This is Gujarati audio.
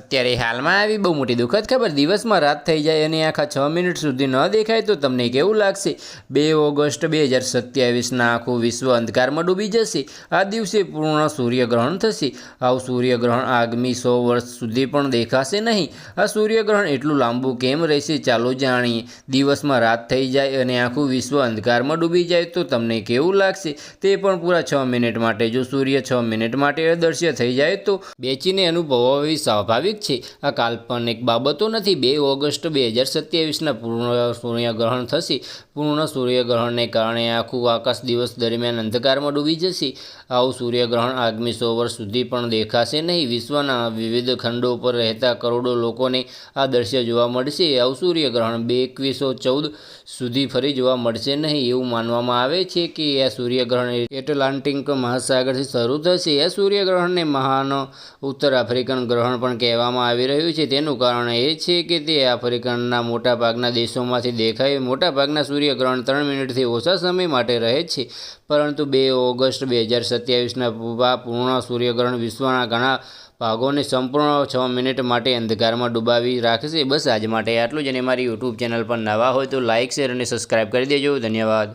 અત્યારે હાલમાં આવી બહુ મોટી દુઃખદ ખબર. દિવસમાં રાત થઈ જાય અને આખા છ મિનિટ સુધી ન દેખાય તો તમને કેવું લાગશે? બે ઓગસ્ટ બે હજાર સત્યાવીસના આખું વિશ્વ અંધકારમાં ડૂબી જશે. આ દિવસે પૂર્ણ સૂર્યગ્રહણ થશે. આવું સૂર્યગ્રહણ આગામી સો વર્ષ સુધી પણ દેખાશે નહીં. આ સૂર્યગ્રહણ એટલું લાંબુ કેમ રહેશે ચાલો જાણીએ. દિવસમાં રાત થઈ જાય અને આખું વિશ્વ અંધકારમાં ડૂબી જાય તો તમને કેવું લાગશે? તે પણ પૂરા છ મિનિટ માટે. જો સૂર્ય છ મિનિટ માટે અદૃશ્ય થઈ જાય તો? બેચીને અનુભવવી સ્વાભાવિક છે. આ કાલ્પનિક બાબતો નથી. બે ઓગસ્ટ બે હજાર સત્યાવીસના પૂર્ણ સૂર્યગ્રહણ થશે. પૂર્ણ સૂર્યગ્રહણને કારણે આખું આકાશ દિવસ દરમિયાન અંધકારમાં ડૂબી જશે. આવું સૂર્યગ્રહણ આગામી સો વર્ષ સુધી પણ દેખાશે નહીં. વિશ્વના વિવિધ ખંડો પર રહેતા કરોડો લોકોને આ દ્રશ્ય જોવા મળશે. આવું સૂર્યગ્રહણ બે એકવીસો ચૌદ સુધી ફરી જોવા મળશે નહીં. એવું માનવામાં આવે છે કે આ સૂર્યગ્રહણ એટલાન્ટિક મહાસાગરથી શરૂ થશે. આ સૂર્યગ્રહણને મહાન ઉત્તર આફ્રિકન ગ્રહણ પણ કહેવામાં આવી રહ્યું છે. તેનું કારણ એ છે કે તે આફ્રિકનના મોટાભાગના દેશોમાંથી દેખાય. મોટાભાગના સૂર્યગ્રહણ ત્રણ મિનિટથી ઓછા સમય માટે રહે છે. પરંતુ બે ઓગસ્ટ બે હજાર સત્યાવીસના પૂર્ણ સૂર્યગ્રહણ વિશ્વના ઘણા ભાગોને સંપૂર્ણ છ મિનિટ માટે અંધકારમાં ડૂબાવી રાખશે. બસ આજ માટે આટલું જ અને મારી યુટ્યુબ ચેનલ પર નવા હોય તો લાઇક શેર અને સબસ્ક્રાઈબ કરી દેજો. ધન્યવાદ.